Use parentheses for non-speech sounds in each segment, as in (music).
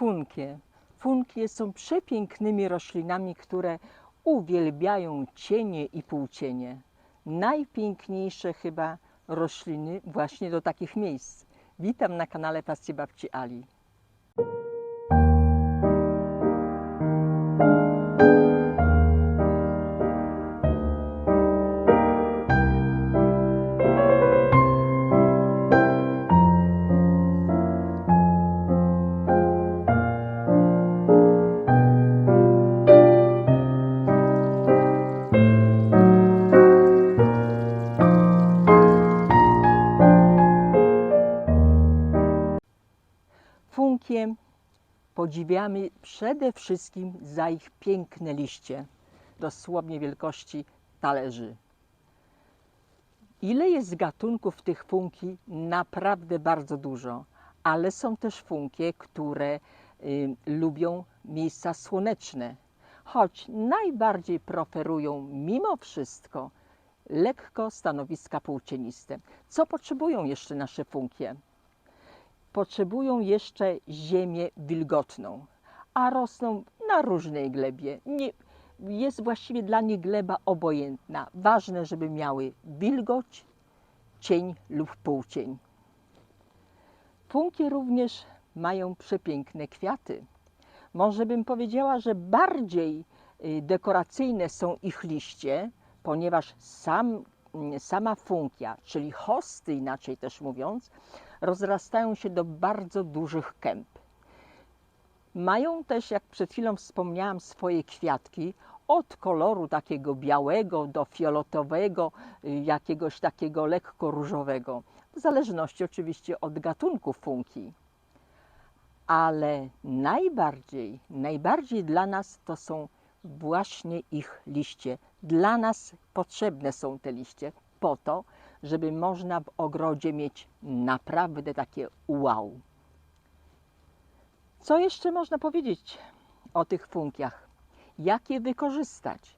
Funkie. Funkie są przepięknymi roślinami, które uwielbiają cienie i półcienie. Najpiękniejsze chyba rośliny właśnie do takich miejsc. Witam na kanale Pasji Babci Ali. Podziwiamy przede wszystkim za ich piękne liście, dosłownie wielkości talerzy. Ile jest gatunków tych funki? Naprawdę bardzo dużo, ale są też funkie, które y, lubią miejsca słoneczne, choć najbardziej preferują mimo wszystko lekko stanowiska półcieniste. Co potrzebują jeszcze nasze funkie? Potrzebują jeszcze ziemię wilgotną, a rosną na różnej glebie. Nie, jest właściwie dla nich gleba obojętna. Ważne, żeby miały wilgoć, cień lub półcień. Funkie również mają przepiękne kwiaty. Może bym powiedziała, że bardziej y, dekoracyjne są ich liście, ponieważ sam, sama funkia, czyli hosty inaczej też mówiąc, rozrastają się do bardzo dużych kęp. Mają też, jak przed chwilą wspomniałam, swoje kwiatki od koloru takiego białego do fioletowego, y, jakiegoś takiego lekko różowego, w zależności oczywiście od gatunku funki. Ale najbardziej, najbardziej dla nas to są właśnie ich liście. Dla nas potrzebne są te liście po to, żeby można w ogrodzie mieć naprawdę takie wow. Co jeszcze można powiedzieć o tych funkiach? Jak je wykorzystać?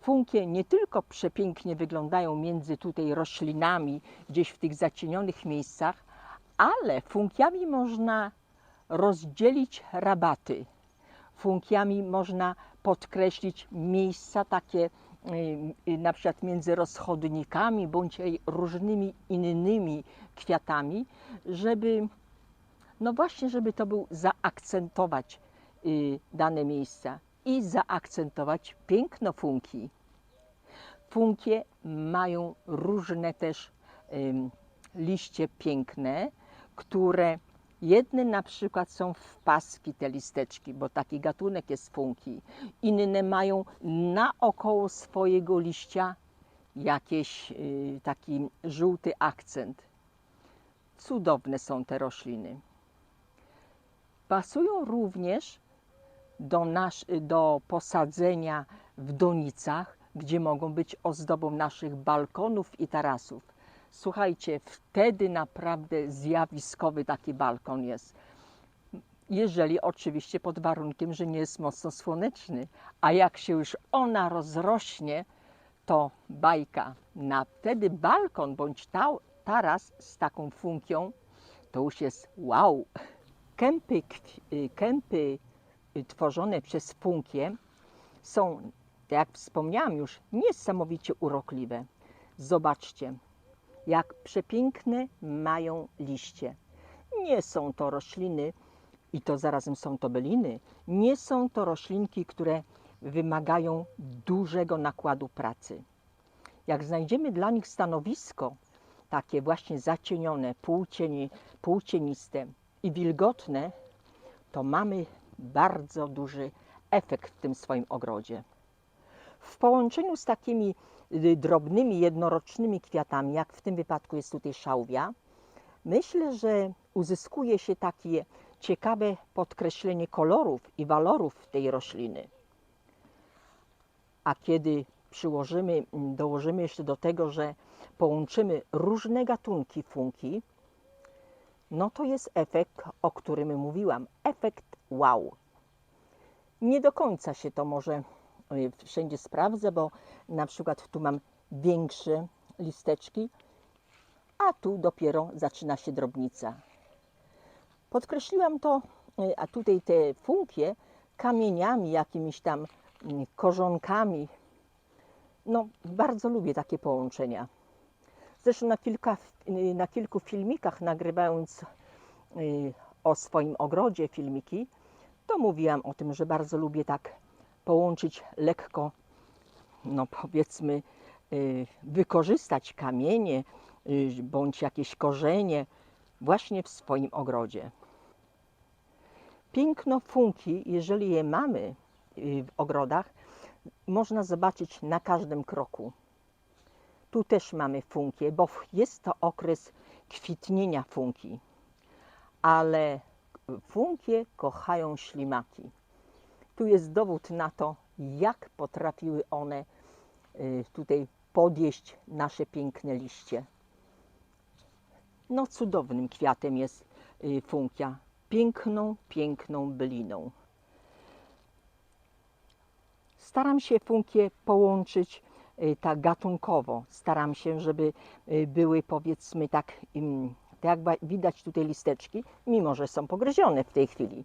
Funkie nie tylko przepięknie wyglądają między tutaj roślinami, gdzieś w tych zacienionych miejscach, ale funkiami można rozdzielić rabaty. Funkiami można podkreślić miejsca takie y, y, na przykład między rozchodnikami bądź różnymi innymi kwiatami, żeby no właśnie, żeby to był zaakcentować y, dane miejsca i zaakcentować piękno funki. Funkie mają różne też liście piękne, które jedne na przykład są w paski te listeczki, bo taki gatunek jest funki. Inne mają naokoło swojego liścia jakiś y, taki żółty akcent. Cudowne są te rośliny. Pasują również do, nasz, do posadzenia w donicach, gdzie mogą być ozdobą naszych balkonów i tarasów. Słuchajcie, wtedy naprawdę zjawiskowy taki balkon jest. Jeżeli oczywiście pod warunkiem, że nie jest mocno słoneczny, a jak się już ona rozrośnie, to bajka. Na wtedy balkon bądź ta, taras z taką funkią to już jest wow. Kępy, y, kępy y, tworzone przez funkie są, jak wspomniałam już, niesamowicie urokliwe. Zobaczcie, jak przepiękne mają liście. Nie są to rośliny, i to zarazem są to byliny, nie są to roślinki, które wymagają dużego nakładu pracy. Jak znajdziemy dla nich stanowisko, takie właśnie zacienione, półcieni, półcieniste i wilgotne, to mamy bardzo duży efekt w tym swoim ogrodzie. W połączeniu z takimi drobnymi, jednorocznymi kwiatami, jak w tym wypadku jest tutaj szałwia, myślę, że uzyskuje się takie ciekawe podkreślenie kolorów i walorów tej rośliny. A kiedy przyłożymy, mm, dołożymy jeszcze do tego, że połączymy różne gatunki funki, no to jest efekt, o którym mówiłam. Efekt wow. Nie do końca się to może y, wszędzie sprawdza, bo na przykład tu mam większe listeczki, a tu dopiero zaczyna się drobnica. Podkreśliłam to y, a tutaj te funkie kamieniami, jakimiś tam mm, korzonkami. No, bardzo lubię takie połączenia. Zresztą na, kilka, y, na kilku filmikach nagrywając y, o swoim ogrodzie filmiki, to mówiłam o tym, że bardzo lubię tak połączyć lekko, no powiedzmy, y, wykorzystać kamienie y, bądź jakieś korzenie właśnie w swoim ogrodzie. Piękno funki, jeżeli je mamy y, w ogrodach, można zobaczyć na każdym kroku. Tu też mamy funkie, bo jest to okres kwitnienia funki, ale funkie kochają ślimaki. Tu jest dowód na to, jak potrafiły one y, tutaj podjeść nasze piękne liście. No cudownym kwiatem jest y, funkia. Piękną, piękną byliną. Staram się funkie połączyć y, tak gatunkowo. Staram się, żeby były powiedzmy tak, ym, tak jak widać tutaj listeczki, mimo że są pogryzione w tej chwili,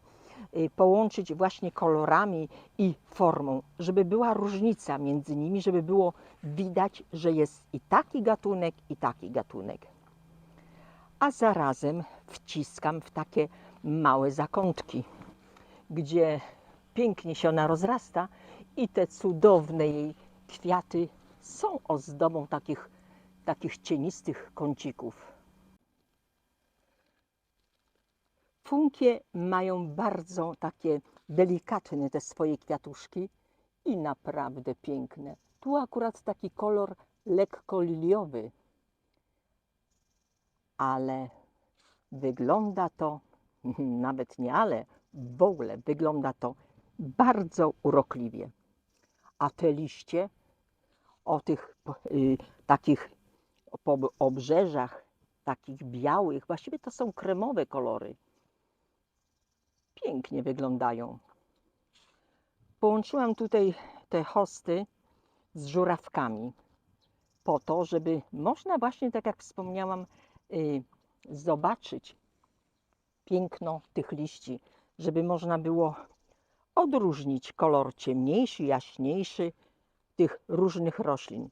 połączyć właśnie kolorami i formą, żeby była różnica między nimi, żeby było widać, że jest i taki gatunek, i taki gatunek. A zarazem wciskam w takie małe zakątki, gdzie pięknie się ona rozrasta i te cudowne jej kwiaty są ozdobą takich, takich cienistych kącików. Funkie mają bardzo takie delikatne te swoje kwiatuszki i naprawdę piękne. Tu akurat taki kolor lekko liliowy, ale wygląda to, (laughs) nawet nie ale, w ogóle wygląda to bardzo urokliwie. A te liście o tych y, takich po obrzeżach, takich białych, właściwie to są kremowe kolory. Pięknie wyglądają. Połączyłam tutaj te hosty z żurawkami po to, żeby można właśnie, tak jak wspomniałam, y, zobaczyć piękno tych liści, żeby można było odróżnić kolor ciemniejszy, jaśniejszy tych różnych roślin.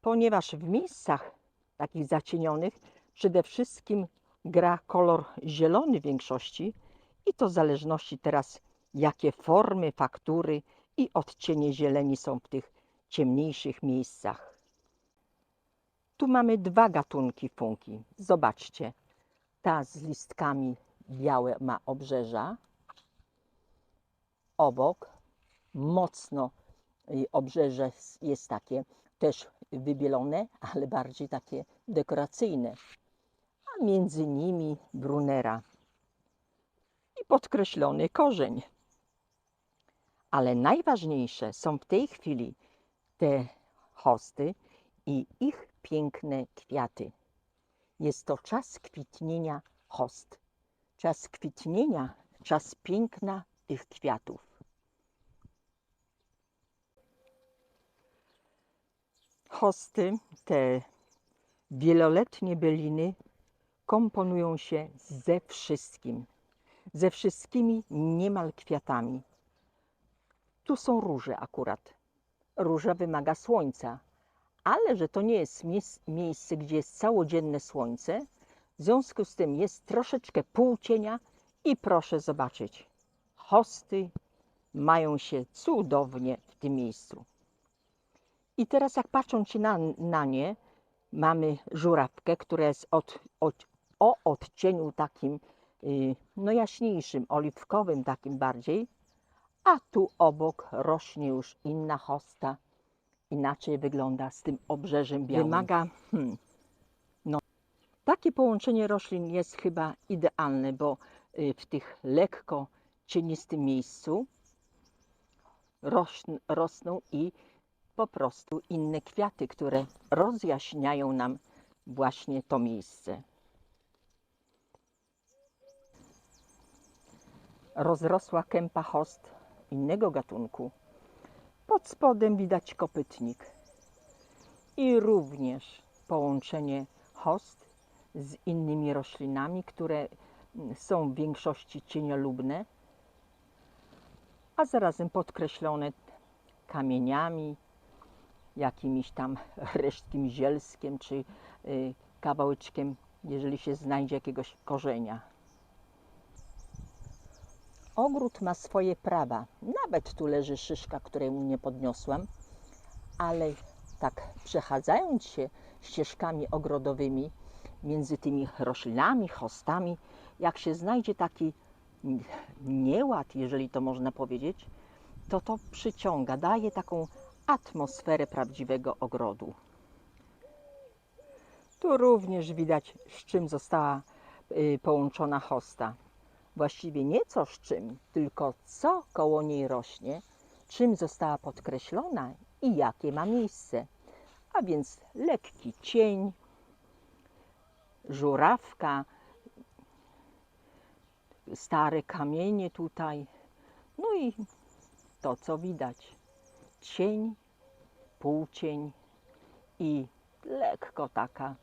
Ponieważ w miejscach takich zacienionych przede wszystkim gra kolor zielony w większości i to w zależności teraz jakie formy, faktury i odcienie zieleni są w tych ciemniejszych miejscach. Tu mamy dwa gatunki funki. Zobaczcie, ta z listkami białe ma obrzeża. Obok mocno y, obrzeże jest takie też wybielone, ale bardziej takie dekoracyjne. A między nimi brunera podkreślony korzeń. Ale najważniejsze są w tej chwili te hosty i ich piękne kwiaty. Jest to czas kwitnienia host. Czas kwitnienia, czas piękna tych kwiatów. Hosty, te wieloletnie byliny, komponują się ze wszystkim. Ze wszystkimi niemal kwiatami. Tu są róże akurat. Róża wymaga słońca, ale że to nie jest miejsce, gdzie jest całodzienne słońce, w związku z tym jest troszeczkę półcienia i proszę zobaczyć, hosty mają się cudownie w tym miejscu. I teraz jak patrząc na, na nie, mamy żurawkę, która jest od, od, o odcieniu takim no jaśniejszym, oliwkowym takim bardziej, a tu obok rośnie już inna hosta, inaczej wygląda z tym obrzeżem białym. Wymaga, hmm, no, takie połączenie roślin jest chyba idealne, bo y, w tych lekko cienistym miejscu rosną i po prostu inne kwiaty, które rozjaśniają nam właśnie to miejsce. Rozrosła kępa host innego gatunku. Pod spodem widać kopytnik i również połączenie host z innymi roślinami, które są w większości cieniolubne, a zarazem podkreślone kamieniami, jakimiś tam (laughs) resztkim zielskiem czy y, kawałeczkiem, jeżeli się znajdzie jakiegoś korzenia. Ogród ma swoje prawa. Nawet tu leży szyszka, której mu nie podniosłam, ale tak przechadzając się ścieżkami ogrodowymi między tymi roślinami, chostami, jak się znajdzie taki nieład, jeżeli to można powiedzieć, to to przyciąga, daje taką atmosferę prawdziwego ogrodu. Tu również widać, z czym została y, połączona hosta. Właściwie nie co z czym, tylko co koło niej rośnie, czym została podkreślona i jakie ma miejsce. A więc lekki cień, żurawka, stare kamienie tutaj, no i to, co widać. Cień, półcień i lekko taka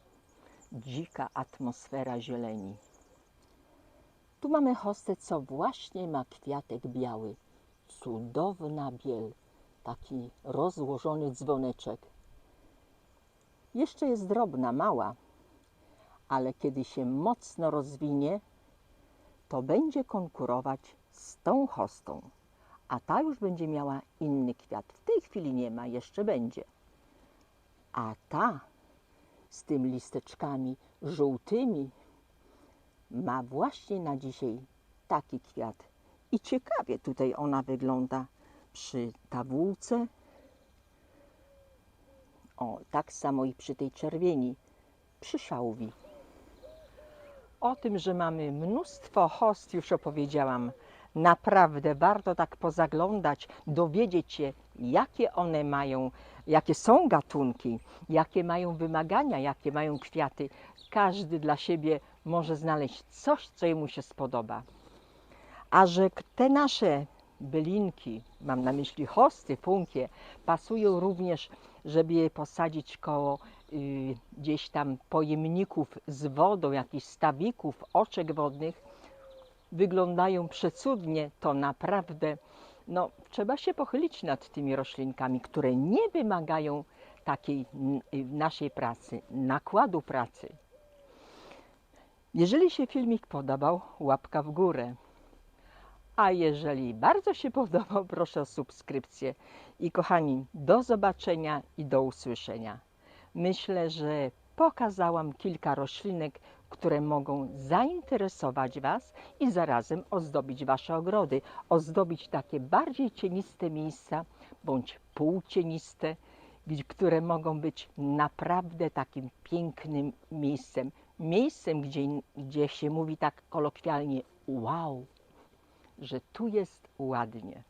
dzika atmosfera zieleni. Tu mamy hostę, co właśnie ma kwiatek biały. Cudowna biel, taki rozłożony dzwoneczek. Jeszcze jest drobna, mała, ale kiedy się mocno rozwinie, to będzie konkurować z tą hostą, a ta już będzie miała inny kwiat. W tej chwili nie ma, jeszcze będzie. A ta z tym listeczkami żółtymi ma właśnie na dzisiaj taki kwiat. I ciekawie tutaj ona wygląda przy tawółce. O, tak samo i przy tej czerwieni, przy szałwi. O tym, że mamy mnóstwo host, już opowiedziałam. Naprawdę warto tak pozaglądać, dowiedzieć się, jakie one mają, jakie są gatunki, jakie mają wymagania, jakie mają kwiaty. Każdy dla siebie może znaleźć coś, co jemu się spodoba. A że te nasze bylinki, mam na myśli hosty, funkie, pasują również, żeby je posadzić koło y, gdzieś tam pojemników z wodą, jakichś stawików, oczek wodnych, wyglądają przecudnie, to naprawdę no, trzeba się pochylić nad tymi roślinkami, które nie wymagają takiej y, naszej pracy, nakładu pracy. Jeżeli się filmik podobał, łapka w górę. A jeżeli bardzo się podobał, proszę o subskrypcję. I kochani, do zobaczenia i do usłyszenia. Myślę, że pokazałam kilka roślinek, które mogą zainteresować Was i zarazem ozdobić Wasze ogrody, ozdobić takie bardziej cieniste miejsca bądź półcieniste, które mogą być naprawdę takim pięknym miejscem. Miejscem, gdzie, gdzie się mówi tak kolokwialnie wow, że tu jest ładnie.